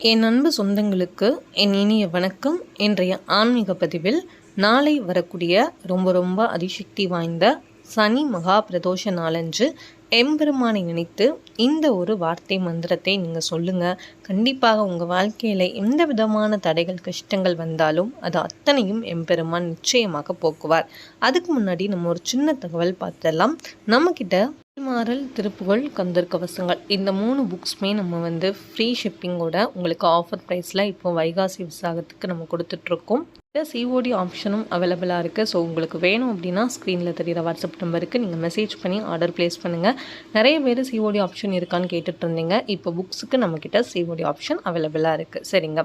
என் அன்பு சொந்தங்களுக்கு என் இனிய வணக்கம். இன்றைய ஆன்மீக பதிவில் நாளை வரக்கூடிய ரொம்ப ரொம்ப அதிசக்தி வாய்ந்த சனி மகா பிரதோஷ நாளன்று எம்பெருமானை நினைத்து இந்த ஒரு வார்த்தை மந்திரத்தை நீங்கள் சொல்லுங்கள் கண்டிப்பாக உங்கள் வாழ்க்கையில் எந்த விதமான தடைகள் கஷ்டங்கள் வந்தாலும் அது அத்தனையும் எம்பெருமான் நிச்சயமாக போக்குவார். அதுக்கு முன்னாடி நம்ம ஒரு சின்ன தகவல் பார்த்துடலாம். நம்மக்கிட்ட மாறல் திருப்புகழ் கந்தர் கவசங்கள். இந்த மூணு புக்ஸுமே நம்ம வந்து ஃப்ரீ ஷிப்பிங்கோட உங்களுக்கு ஆஃபர் ப்ரைஸில் இப்போ வைகாசி விசாகத்துக்கு நம்ம கொடுத்துட்ருக்கோம். சிஓடி ஆப்ஷனும் அவைலபிளாக இருக்குது ஸோ உங்களுக்கு வேணும் அப்படின்னா ஸ்க்ரீனில் தெரிகிற வாட்ஸ்அப் நம்பருக்கு நீங்கள் மெசேஜ் பண்ணி ஆர்டர் ப்ளேஸ் பண்ணுங்கள் நிறைய பேர் சிஓடி ஆப்ஷன் இருக்கான்னு கேட்டுட்டு இருந்தீங்க இப்போ புக்ஸுக்கு நம்மக்கிட்ட சிஓடி ஆப்ஷன் அவைலபிளாக இருக்குது சரிங்க.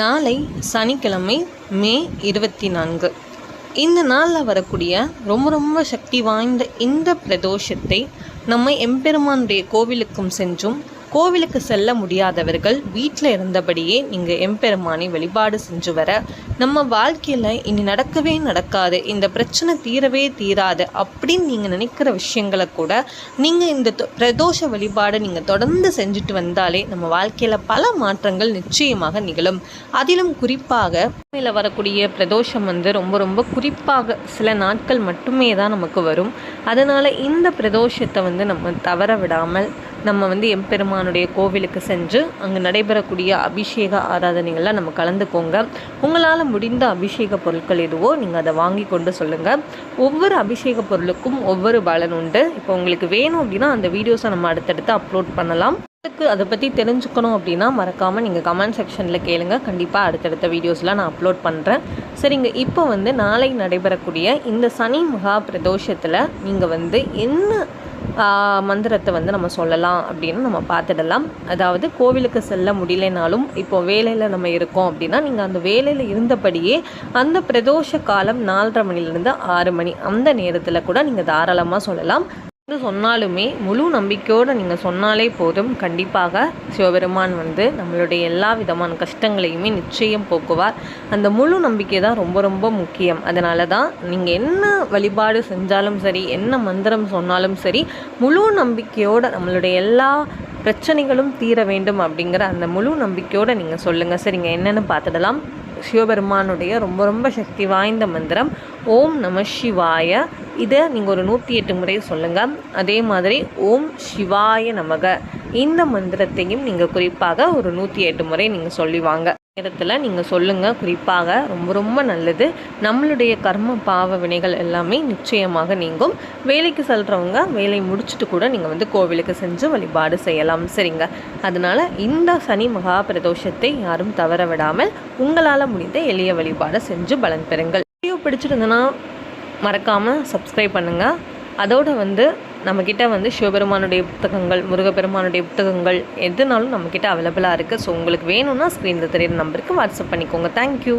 நாளை சனிக்கிழமை மே இருபத்தி நான்கு. இந்த நாளில் வரக்கூடிய ரொம்ப ரொம்ப சக்தி வாய்ந்த இந்த பிரதோஷத்தை நம்ம எம்பெருமானுடைய கோவிலுக்கும் சென்றும் கோவிலுக்கு செல்ல முடியாதவர்கள் வீட்டில் இருந்தபடியே நீங்கள் எம்பெருமானை வழிபாடு செஞ்சு வர நம்ம வாழ்க்கையில் இனி நடக்கவே நடக்காது இந்த பிரச்சனை தீரவே தீராது அப்படின்னு நீங்கள் நினைக்கிற விஷயங்களை கூட நீங்கள் இந்த பிரதோஷ வழிபாடை நீங்கள் தொடர்ந்து செஞ்சுட்டு வந்தாலே நம்ம வாழ்க்கையில் பல மாற்றங்கள் நிச்சயமாக நிகழும். அதிலும் குறிப்பாக வரக்கூடிய பிரதோஷம் வந்து ரொம்ப ரொம்ப குறிப்பாக சில நாட்கள் மட்டுமே தான் நமக்கு வரும். அதனால் இந்த பிரதோஷத்தை வந்து நம்ம தவற விடாமல் நம்ம வந்து எம்பெருமானுடைய கோவிலுக்கு சென்று அங்கே நடைபெறக்கூடிய அபிஷேக ஆராதனைகளில் நம்ம கலந்துக்கோங்க. உங்களால் முடிந்த அபிஷேக பொருட்கள் எதுவோ நீங்கள் அதை வாங்கி கொண்டு சொல்லுங்கள் ஒவ்வொரு அபிஷேக பொருளுக்கும் ஒவ்வொரு பலன் உண்டு. இப்போ உங்களுக்கு வேணும் அப்படின்னா அந்த வீடியோஸை நம்ம அடுத்தடுத்து அப்லோட் பண்ணலாம். அதுக்கு அதை பற்றி தெரிஞ்சுக்கணும் அப்படின்னா மறக்காமல் நீங்கள் கமெண்ட் செக்ஷனில் கேளுங்க. கண்டிப்பாக அடுத்தடுத்த வீடியோஸ்லாம் நான் அப்லோட் பண்ணுறேன் சரிங்க இப்போ வந்து நாளை நடைபெறக்கூடிய இந்த சனி மகா பிரதோஷத்தில் நீங்கள் வந்து என்ன மந்திரத்தை வந்து நம்ம சொல்லலாம் அப்படின்னு நம்ம பார்த்துடலாம். அதாவது கோவிலுக்கு செல்ல முடியலைனாலும் இப்போ வேலையில் நம்ம இருக்கோம் அப்படின்னா நீங்கள் அந்த வேலையில் இருந்தபடியே அந்த பிரதோஷ காலம் நாலரை மணிலேருந்து ஆறு மணி அந்த நேரத்தில் கூட நீங்கள் தாராளமாக சொல்லலாம். சொன்னாலுமே முழு நம்பிக்கையோடு நீங்கள் சொன்னாலே போதும். கண்டிப்பாக சிவபெருமான் வந்து நம்மளுடைய எல்லா விதமான கஷ்டங்களையுமே நிச்சயம் போக்குவார். அந்த முழு நம்பிக்கை தான் ரொம்ப ரொம்ப முக்கியம். அதனால தான் நீங்கள் என்ன வழிபாடு செஞ்சாலும் சரி என்ன மந்திரம் சொன்னாலும் சரி முழு நம்பிக்கையோடு நம்மளுடைய எல்லா பிரச்சனைகளும் தீர வேண்டும் அப்படிங்கிற அந்த முழு நம்பிக்கையோடு நீங்கள் சொல்லுங்கள் சரிங்க என்னென்னு பார்த்துடலாம். சிவபெருமானுடைய ரொம்ப ரொம்ப சக்தி வாய்ந்த மந்திரம். ஓம் நம சிவாய. இதை நீங்கள் ஒரு நூற்றி எட்டு முறை சொல்லுங்கள் அதே மாதிரி ஓம் சிவாய நமக. இந்த மந்திரத்தையும் நீங்கள் குறிப்பாக ஒரு நூற்றி எட்டு முறை நீங்கள் சொல்லி வாங்க நேரத்தில் நீங்கள் சொல்லுங்கள் குறிப்பாக ரொம்ப ரொம்ப நல்லது. நம்மளுடைய கர்ம பாவ வினைகள் எல்லாமே நிச்சயமாக நீங்கும். வேலைக்கு செல்கிறவங்க வேலை முடிச்சுட்டு கூட நீங்கள் வந்து கோவிலுக்கு செஞ்சு வழிபாடு செய்யலாம். சரிங்க? அதனால் இந்த சனி மகா பிரதோஷத்தை யாரும் தவற விடாமல் உங்களால் முடிந்த எளிய வழிபாடு செஞ்சு பலன் பெறுங்கள். வீடியோ பிடிச்சிருந்ததுன்னா மறக்காமல் சப்ஸ்கிரைப் பண்ணுங்கள் அதோடு வந்து நம்மக்கிட்ட வந்து சிவபெருமானுடைய புத்தகங்கள் முருகப்பெருமானுடைய புத்தகங்கள் எதுனாலும் நம்மக்கிட்ட அவைலபிளாக இருக்குது ஸோ உங்களுக்கு வேணும்னா ஸ்க்ரீனில் தெரியிற நம்பருக்கு வாட்ஸ்அப் பண்ணிக்கோங்க. தேங்க்யூ